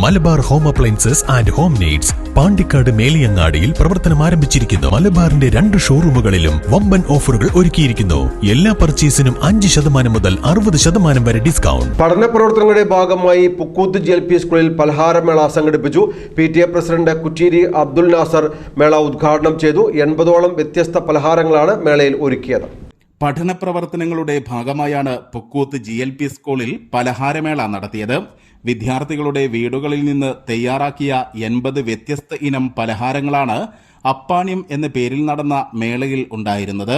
Malabar home appliances and home needs Pandikkad മേലിയങ്ങാടിയിൽ പ്രവർത്തനം ആരംഭിച്ചിരിക്കുന്നു. മലബാറിന്റെ രണ്ട് ഷോറൂമുകളിലും വമ്പൻ ഓഫറുകൾ ഒരുക്കിയിരിക്കുന്നു. എല്ലാ പർച്ചേസിനും അഞ്ച് ശതമാനം മുതൽ അറുപത് ശതമാനം വരെ ഡിസ്കൗണ്ട്. പഠന പ്രവർത്തനങ്ങളുടെ ഭാഗമായി പുക്കൂത്ത് ജി എൽ പി സ്കൂളിൽ പലഹാരമേള സംഘടിപ്പിച്ചു. P T A president Kutteeri Abdul Nasar മേള ഉദ്ഘാടനം ചെയ്തു. എൺപതോളം വ്യത്യസ്ത പലഹാരങ്ങളാണ് മേളയിൽ ഒരുക്കിയത്. പഠന പ്രവർത്തനങ്ങളുടെ ഭാഗമായാണ് പുക്കൂത്ത് ജി എൽ പി സ്കൂളിൽ പലഹാരമേള നടത്തിയത്. വിദ്യാർത്ഥികളുടെ വീടുകളിൽ നിന്ന് തയ്യാറാക്കിയ എൺപത് വ്യത്യസ്ത ഇനം പലഹാരങ്ങളാണ് അപ്പാണ്യം എന്ന പേരിൽ നടന്ന മേളയിൽ ഉണ്ടായിരുന്നത്.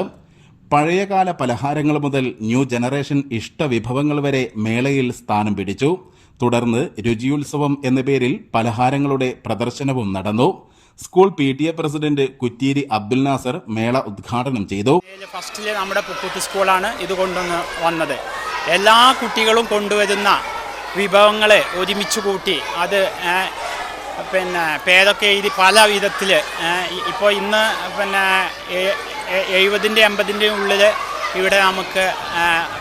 പഴയകാല പലഹാരങ്ങൾ മുതൽ ന്യൂ ജനറേഷൻ ഇഷ്ടവിഭവങ്ങൾ വരെ മേളയിൽ സ്ഥാനം പിടിച്ചു. തുടർന്ന് രുചിയുത്സവം എന്ന പേരിൽ പലഹാരങ്ങളുടെ പ്രദർശനവും നടന്നു. School P T A president Kutteeri Abdul Nasar മേള ഉദ്ഘാടനം ചെയ്തു. ഫസ്റ്റിലെ നമ്മുടെ സ്കൂളാണ് ഇത് കൊണ്ടുവന്ന് വന്നത്. എല്ലാ കുട്ടികളും കൊണ്ടുവരുന്ന വിഭവങ്ങളെ ഒരുമിച്ച് കൂട്ടി അത് പിന്നെ പേരൊക്കെ എഴുതി പല വിധത്തിൽ ഇപ്പോൾ ഇന്ന് പിന്നെ എഴുപതിന്റെ എൺപതിന്റെ ഉള്ളിൽ ഇവിടെ നമുക്ക്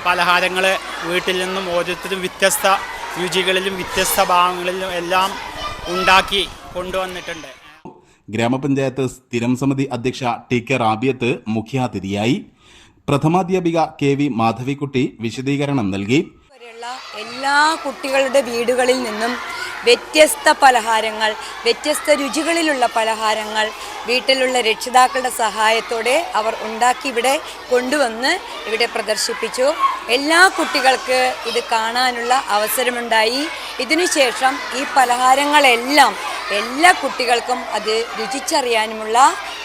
പലഹാരങ്ങൾ വീട്ടിൽ നിന്നും ഓരോരുത്തരും വ്യത്യസ്ത രുചികളിലും വ്യത്യസ്ത ഭാഗങ്ങളിലും എല്ലാം ഉണ്ടാക്കി കൊണ്ടുവന്നിട്ടുണ്ട്. ഗ്രാമപഞ്ചായത്ത് സ്ഥിരം സമിതി അധ്യക്ഷ ടി കെ റാബിയത്ത് മുഖ്യാതിഥിയായി. പ്രഥമാധ്യാപിക കെ വി മാധവിക്കുട്ടി വിശദീകരണം നൽകി. വരെയുള്ള എല്ലാ കുട്ടികളുടെ വീടുകളിൽ നിന്നും വ്യത്യസ്ത പലഹാരങ്ങൾ വ്യത്യസ്ത രുചികളിലുള്ള പലഹാരങ്ങൾ വീട്ടിലുള്ള രക്ഷിതാക്കളുടെ സഹായത്തോടെ അവർ ഉണ്ടാക്കി ഇവിടെ കൊണ്ടുവന്ന് ഇവിടെ പ്രദർശിപ്പിച്ചു. എല്ലാ കുട്ടികൾക്ക് ഇത് കാണാനുള്ള അവസരമുണ്ടായി. ഇതിനുശേഷം ഈ പലഹാരങ്ങളെല്ലാം എല്ലാ കുട്ടികൾക്കും അത് രുചിച്ചറിയാനുമുള്ള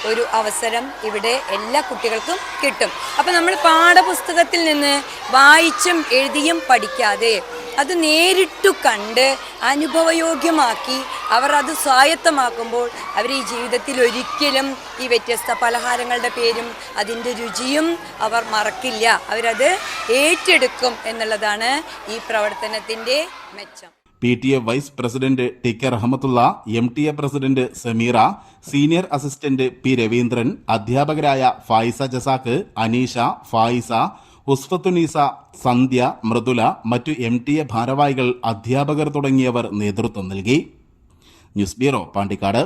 ഒരു അവസരം ഇവിടെ എല്ലാ കുട്ടികൾക്കും കിട്ടും. അപ്പം നമ്മൾ പാഠപുസ്തകത്തിൽ നിന്ന് വായിച്ചും എഴുതിയും പഠിക്കാതെ അത് നേരിട്ടു കണ്ട് അനുഭവയോഗ്യമാക്കി അവർ അത് സ്വായത്തമാക്കുമ്പോൾ അവർ ഈ ജീവിതത്തിൽ ഒരിക്കലും ഈ വ്യത്യസ്ത പലഹാരങ്ങളുടെ പേരും അതിന്റെ രുചിയും അവർ മറക്കില്ല. അവരത് ഏറ്റെടുക്കും എന്നുള്ളതാണ് ഈ പ്രവർത്തനത്തിന്റെ മെച്ചം. P T A vice president T K Rahmathulla M T A president Sameera senior assistant P Raveendran അധ്യാപകരായ ഫായിസ ജസാക്ക് അനീഷ ഫായിസ ഉസ്ഫത്തുനീസ സന്ധ്യ മൃദുല മറ്റു എം ടി എ ഭാരവാഹികൾ അധ്യാപകർ തുടങ്ങിയവർ നേതൃത്വം നൽകി. News bureau Pandikkad.